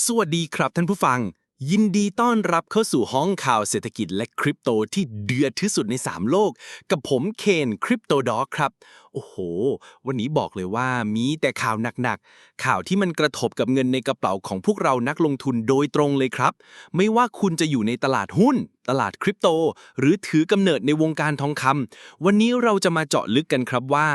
สวัสดีครับท่านผู้ฟัง ยินดีต้อนรับเข้าสู่ห้องข่าวเศรษฐกิจและคริปโตที่เดือดที่สุดใน 3 โลก กับผมเคนคริปโตด็อกครับ โอ้โห วันนี้บอกเลยว่ามีแต่ข่าวหนักๆ ข่าวที่มันกระทบกับเงินในกระเป๋าของพวกเรานักลงทุนโดยตรงเลยครับ ไม่ว่าคุณจะอยู่ในตลาดหุ้น ตลาดคริปโต หรือถือกำเนิดในวงการทองคำวันนี้เราจะมาเจาะลึกกันครับว่า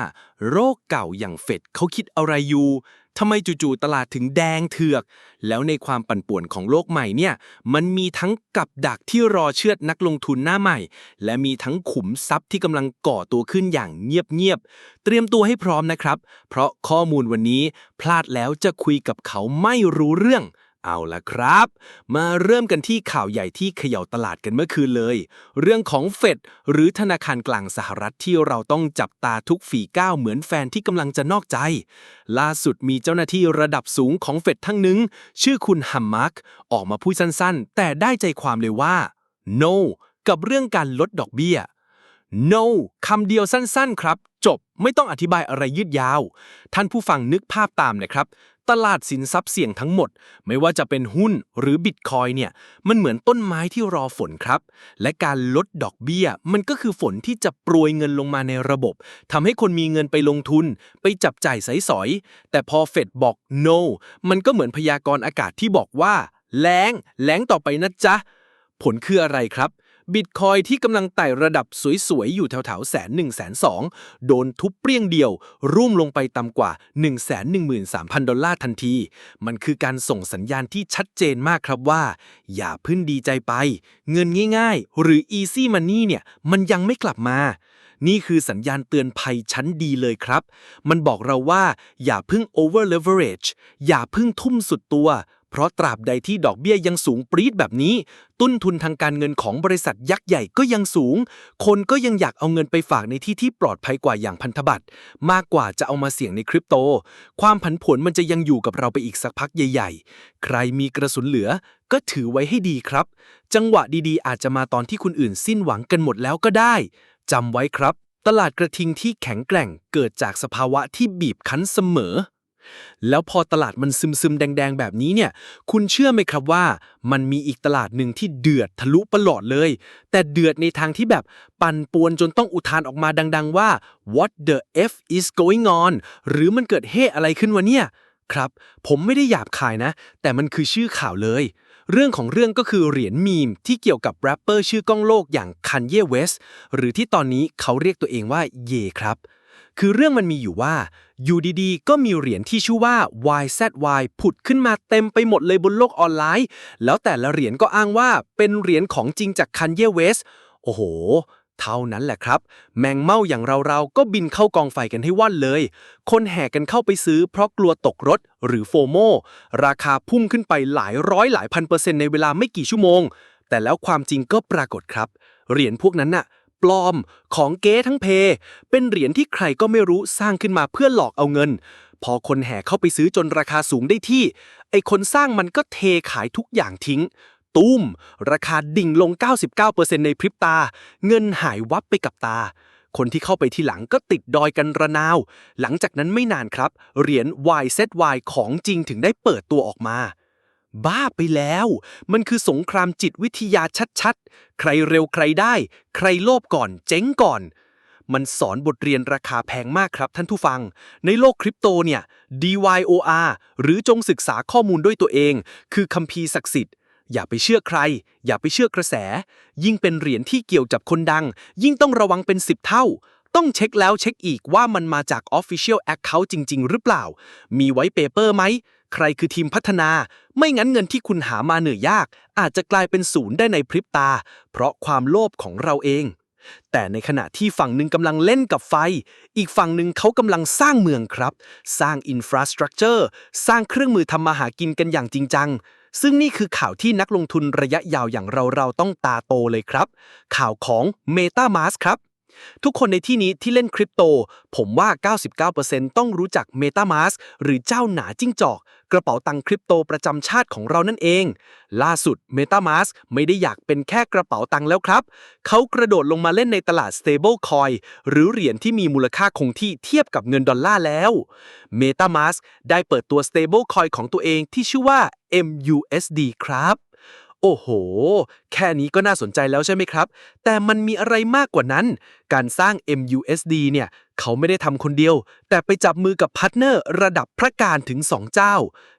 โรคเก่าอย่างเฟดเขาคิดอะไรอยู่ ทำไมจู่ๆตลาดถึงแดงเถือก แล้วในความปั่นป่วนของโลกใหม่เนี่ย มันมีทั้งกับดักที่รอเชือดนักลงทุนหน้าใหม่ และมีทั้งขุมทรัพย์ที่กำลังก่อตัวขึ้นอย่างเงียบๆ เตรียมตัวให้พร้อมนะครับ เพราะข้อมูลวันนี้พลาดแล้วจะคุยกับเขาไม่รู้เรื่อง เอาละครับ มาเริ่มกันที่ข่าวใหญ่ที่เขย่าตลาดกันเมื่อคืนเลย เรื่องของเฟดหรือธนาคารกลางสหรัฐที่เราต้องจับตาทุกฝีก้าวเหมือนแฟนที่กำลังจะนอกใจ ล่าสุดมีเจ้าหน้าที่ระดับสูงของเฟดทั้งนึง ชื่อคุณฮัมมักออกมาพูดสั้นๆ แต่ได้ใจความเลยว่า no กับเรื่องการลดดอกเบี้ย no คำเดียวสั้นๆ ครับ จบไม่ต้องอธิบายอะไรยืดยาว ท่านผู้ฟังนึกภาพตามนะครับ ตลาดสินทรัพย์เสี่ยงทั้งหมด ไม่ว่าจะเป็นหุ้นหรือบิตคอยเนี่ย มันเหมือนต้นไม้ที่รอฝนครับ และการลดดอกเบี้ย มันก็คือฝนที่จะโปรยเงินลงมาในระบบทำให้คนมีเงินไปลงทุน ไปจับจ่ายใสสอย แต่พอเฟดบอก no มันก็เหมือนพยากรณ์อากาศที่บอกว่าแล้งแล้งต่อไปนะจ๊ะผลคืออะไรครับ บิตคอยที่กำลังไต่ระดับสวยๆ อยู่แถวๆแสนหนึ่งแสนสองโดนทุบเปรี้ยงเดียว ร่วงลงไปต่ำกว่า 1 1 3 0 0 0 ดอลลาร์ทันที มันคือการส่งสัญญาณที่ชัดเจนมากครับว่า อย่าเพึ่งดีใจไป เงินง่ายๆ หรือ easy money เนี่ย มันยังไม่กลับมา นี่คือสัญญาณเตือนภัยชั้นดีเลยครับ มันบอกเราว่า อย่าเพึ่ง over leverage อย่าเพึ่งทุ่มสุดตัว เพราะตราบใดที่ดอกเบี้ยยังสูงปรี๊ดแบบนี้ ต้นทุนทางการเงินของบริษัทยักษ์ใหญ่ก็ยังสูง คนก็ยังอยากเอาเงินไปฝากในที่ที่ปลอดภัยกว่าอย่างพันธบัตรมากกว่าจะเอามาเสี่ยงในคริปโต ความผันผวนมันจะยังอยู่กับเราไปอีกสักพักใหญ่ ๆ ใครมีกระสุนเหลือก็ถือไว้ให้ดีครับ จังหวะดีๆ อาจจะมาตอนที่คนอื่นสิ้นหวังกันหมดแล้วก็ได้จำไว้ครับ ตลาดกระทิงที่แข็งแกร่งเกิดจากสภาวะที่บีบคั้นเสมอ แล้วพอตลาดมันซึมซึมๆ แดงๆ แบบนี้เนี่ย คุณเชื่อไหมครับว่า มันมีอีกตลาดหนึ่งที่เดือดทะลุประหลอดเลย แต่เดือดในทางที่แบบปั่นป่วนจนต้องอุทานออกมาดัง ๆ ว่า what the f is going on หรือมันเกิดเฮอะไรขึ้นวะเนี่ยครับ ผมไม่ได้หยาบคายนะ แต่มันคือชื่อข่าวเลย เรื่องของเรื่องก็คือเหรียญมีมที่เกี่ยวกับแรปเปอร์ชื่อก้องโลกอย่างคันเยเวสหรือที่ตอนนี้เขาเรียกตัวเองว่าเยครับ คือเรื่องมันมีอยู่ว่า อยู่ดีๆ ก็มีเหรียญที่ชื่อว่า YZY ผุดขึ้นมาเต็มไปหมดเลยบนโลกออนไลน์ แล้วแต่ละเหรียญก็อ้างว่าเป็นเหรียญของจริงจากคันเยเวส โอ้โห เท่านั้นแหละครับ แมงเม่าอย่างเราๆ ก็บินเข้ากองไฟกันให้ว่อนเลย คนแห่กันเข้าไปซื้อเพราะกลัวตกรถหรือโฟโมราคาพุ่งขึ้นไปหลายร้อยหลายพันเปอร์เซ็นต์ในเวลาไม่กี่ชั่วโมง แต่แล้วความจริงก็ปรากฏครับ เหรียญพวกนั้นน่ะ ปลอม ของเก๊ทั้งเพ เป็นเหรียญที่ใครก็ไม่รู้สร้างขึ้นมาเพื่อหลอกเอาเงิน พอคนแห่เข้าไปซื้อจนราคาสูงได้ที่ ไอคนสร้างมันก็เทขายทุกอย่างทิ้ง ตุ้ม ราคาดิ่งลง 99%ในพริบตา เงินหายวับไปกับตาคนที่เข้าไปที่หลังก็ติดดอยกันระนาว หลังจากนั้นไม่นานครับ เหรียญ YZY ของจริงถึงได้เปิดตัวออกมา บ้าไปแล้ว มันคือสงครามจิตวิทยาชัดๆ ใครเร็วใครได้ ใครโลภก่อน เจ๊งก่อน มันสอนบทเรียนราคาแพงมากครับท่านผู้ฟัง ในโลกคริปโตเนี่ย DYOR หรือจงศึกษาข้อมูลด้วยตัวเอง คือคัมภีร์ศักดิ์สิทธิ์ อย่าไปเชื่อใคร อย่าไปเชื่อกระแส ยิ่งเป็นเหรียญที่เกี่ยวกับคนดัง ยิ่งต้องระวังเป็น10เท่าต้องเช็คแล้วเช็คอีกว่ามันมาจาก Official Account จริง ๆ หรือเปล่า มีไว้เปเปอร์ไหม ใครคือทีมพัฒนา ไม่งั้นเงินที่คุณหามาเหนื่อยยาก อาจจะกลายเป็นศูนย์ได้ในพริบตา เพราะความโลภของเราเอง แต่ในขณะที่ฝั่งหนึ่งกำลังเล่นกับไฟ อีกฝั่งหนึ่งเขากำลังสร้างเมืองครับ สร้างอินฟราสตรักเจอร์สร้างเครื่องมือทำมาหากินกันอย่างจริงจังซึ่งนี่คือข่าวที่นักลงทุนระยะยาวอย่างเราเราต้องตาโตเลยครับ ข่าวของ MetaMask ครับ ทุกคนในที่นี้ที่เล่นคริปโต ผมว่า 99%ต้องรู้จัก MetaMask หรือเจ้าหนาจิ้งจอก กระเป๋าตังคริปโตประจำชาติของเรานั่นเอง ล่าสุด MetaMask ไม่ได้อยากเป็นแค่กระเป๋าตังแล้วครับ เขากระโดดลงมาเล่นในตลาด Stablecoin หรือเหรียญที่มีมูลค่าคงที่เทียบกับเงินดอลลาร์แล้ว MetaMask ได้เปิดตัว Stablecoin ของตัวเองที่ชื่อว่า MUSD ครับ โอ้โห แค่นี้ก็น่าสนใจแล้วใช่ไหมครับ แต่มันมีอะไรมากกว่านั้น การสร้าง MUSD เนี่ยเขาไม่ได้ทำคนเดียว แต่ไปจับมือกับพาร์ทเนอร์ระดับพระการถึง 2 เจ้า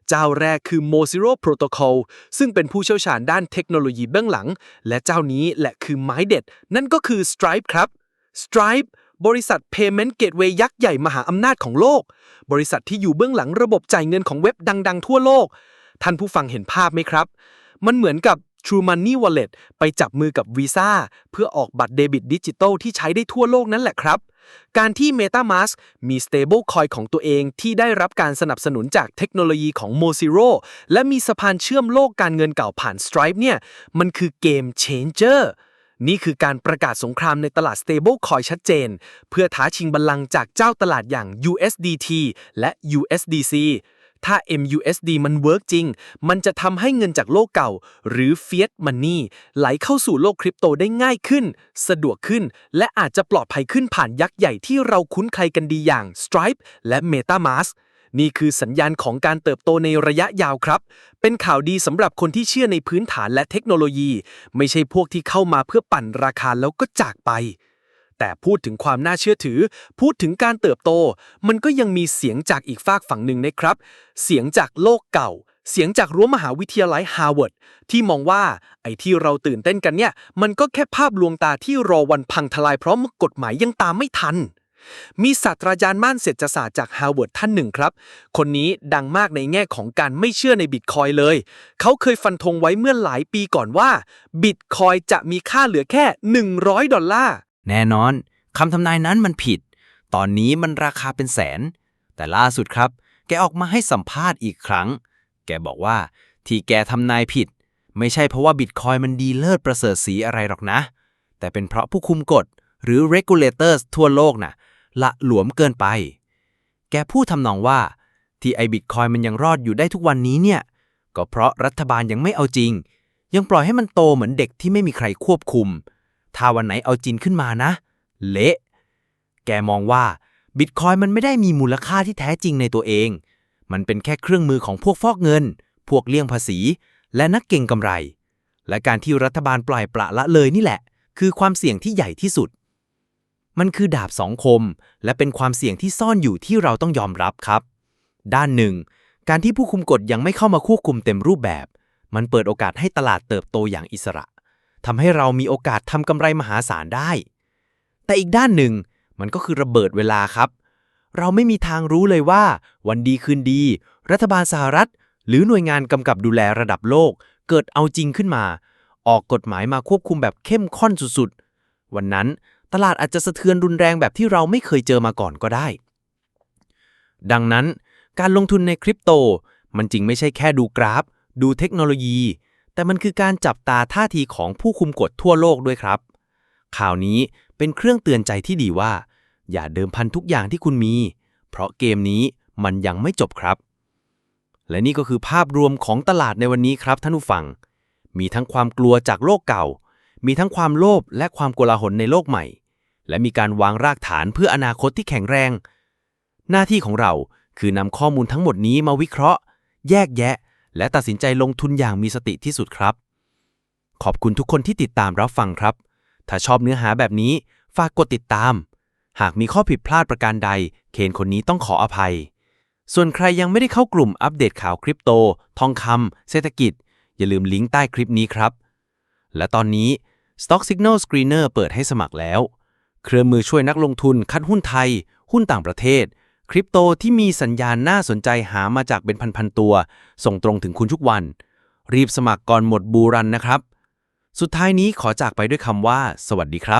เจ้าแรกคือ Mozilla Protocol ซึ่งเป็นผู้เชี่ยวชาญด้านเทคโนโลยีเบื้องหลัง และเจ้านี้แหละคือไม้เด็ด นั่นก็คือ Stripe ครับ Stripe บริษัท Payment Gateway ยักษ์ใหญ่มหาอำนาจของโลก บริษัทที่อยู่เบื้องหลังระบบจ่ายเงินของเว็บดัง ๆ ทั่วโลก ท่านผู้ฟังเห็นภาพไหมครับ มันเหมือนกับ True Money Wallet ไปจับมือกับ Visa เพื่อออกบัตรเดบิตดิจิตอลที่ใช้ได้ทั่วโลกนั่นแหละครับ การที่ MetaMask มี Stablecoin ของตัวเองที่ได้รับการสนับสนุนจากเทคโนโลยีของ Mozilla และมีสะพานเชื่อมโลกการเงินเก่าผ่าน Stripe เนี่ย มันคือเกม Changer นี่คือการประกาศสงครามในตลาด Stablecoin ชัดเจน เพื่อท้าชิงบัลลังก์จากเจ้าตลาดอย่าง USDT และ USDC ถ้า MUSD มันเวิร์กจริง มันจะทำให้เงินจากโลกเก่า หรือ Fiat Money ไหลเข้าสู่โลกคริปโตได้ง่ายขึ้น สะดวกขึ้น และอาจจะปลอดภัยขึ้นผ่านยักษ์ใหญ่ที่เราคุ้นเคยกันดีอย่าง Stripe และ MetaMask นี่คือสัญญาณของการเติบโตในระยะยาวครับ เป็นข่าวดีสำหรับคนที่เชื่อในพื้นฐานและเทคโนโลยี ไม่ใช่พวกที่เข้ามาเพื่อปั่นราคาแล้วก็จากไป แต่พูดถึงความน่าเชื่อถือ พูดถึงการเติบโต มันก็ยังมีเสียงจากอีกฝากฝั่งหนึ่งนะครับ เสียงจากโลกเก่า เสียงจากรั้วมหาวิทยาลัยฮาร์วาร์ดที่มองว่าไอ้ที่เราตื่นเต้นกันเนี่ย มันก็แค่ภาพลวงตาที่รอวันพังทลายเพราะกฎหมายยังตามไม่ทันมีศาสตราจารย์ม่านเศรษฐศาสตร์จากฮาร์วาร์ดท่านหนึ่งครับ คนนี้ดังมากในแง่ของการไม่เชื่อในบิตคอยเลย เขาเคยฟันธงไว้เมื่อหลายปีก่อนว่าบิตคอยจะมีค่าเหลือแค่ 100 ดอลลาร์ แน่นอนคำทำนายนั้นมันผิด ตอนนี้มันราคาเป็นแสน แต่ล่าสุดครับ แกออกมาให้สัมภาษณ์อีกครั้ง แกบอกว่าที่แกทำนายผิด ไม่ใช่เพราะว่าบิตคอยมันดีเลิศประเสริฐสีอะไรหรอกนะ แต่เป็นเพราะผู้คุมกฎหรือ regulators ทั่วโลกน่ะละหลวมเกินไป แกพูดทำนองว่า ที่ไอบิตคอยมันยังรอดอยู่ได้ทุกวันนี้เนี่ย ก็เพราะรัฐบาลยังไม่เอาจริง ยังปล่อยให้มันโตเหมือนเด็กที่ไม่มีใครควบคุม ถ้าวันไหนเอาจริงขึ้นมานะ เละ แกมองว่าบิตคอยมันไม่ได้มีมูลค่าที่แท้จริงในตัวเอง มันเป็นแค่เครื่องมือของพวกฟอกเงิน พวกเลี่ยงภาษี และนักเก่งกำไร และการที่รัฐบาลปล่อยปละละเลยนี่แหละ คือความเสี่ยงที่ใหญ่ที่สุด มันคือดาบสองคม และเป็นความเสี่ยงที่ซ่อนอยู่ที่เราต้องยอมรับครับ ด้านหนึ่ง การที่ผู้คุมกฎยังไม่เข้ามาควบคุมเต็มรูปแบบ มันเปิดโอกาสให้ตลาดเติบโตอย่างอิสระ ทำให้เรามีโอกาสทำกำไรมหาศาลได้ แต่อีกด้านหนึ่งมันก็คือระเบิดเวลาครับ เราไม่มีทางรู้เลยว่า วันดีคืนดี รัฐบาลสหรัฐ หรือหน่วยงานกำกับดูแลระดับโลก เกิดเอาจริงขึ้นมา ออกกฎหมายมาควบคุมแบบเข้มข้นสุดๆ วันนั้นตลาดอาจจะสะเทือนรุนแรงแบบที่เราไม่เคยเจอมาก่อนก็ได้ ดังนั้นการลงทุนในคริปโต มันจริงไม่ใช่แค่ดูกราฟ ดูเทคโนโลยี แต่มันคือการจับตาท่าทีของผู้คุมกฎทั่วโลกด้วยครับ ข่าวนี้เป็นเครื่องเตือนใจที่ดีว่า อย่าเดิมพันทุกอย่างที่คุณมี เพราะเกมนี้มันยังไม่จบครับ และนี่ก็คือภาพรวมของตลาดในวันนี้ครับท่านผู้ฟัง มีทั้งความกลัวจากโลกเก่า มีทั้งความโลภและความโกลาหลในโลกใหม่ และมีการวางรากฐานเพื่ออนาคตที่แข็งแรง หน้าที่ของเราคือนำข้อมูลทั้งหมดนี้มาวิเคราะห์ แยกแยะ และตัดสินใจลงทุนอย่างมีสติที่สุดครับ ขอบคุณทุกคนที่ติดตามรับฟังครับ ถ้าชอบเนื้อหาแบบนี้ ฝากกดติดตาม หากมีข้อผิดพลาดประการใด เคนคนนี้ต้องขออภัย ส่วนใครยังไม่ได้เข้ากลุ่มอัปเดตข่าวคริปโต ทองคำเศรษฐกิจ อย่าลืมลิงก์ใต้คลิปนี้ครับ และตอนนี้ Stock Signal Screener เปิดให้สมัครแล้ว เครื่องมือช่วยนักลงทุนคัดหุ้นไทย หุ้นต่างประเทศ คริปโตที่มีสัญญาณน่าสนใจหามาจากเป็นพันๆตัว ส่งตรงถึงคุณทุกวัน รีบสมัครก่อนหมดบูรันนะครับ สุดท้ายนี้ขอจากไปด้วยคำว่า สวัสดีครับ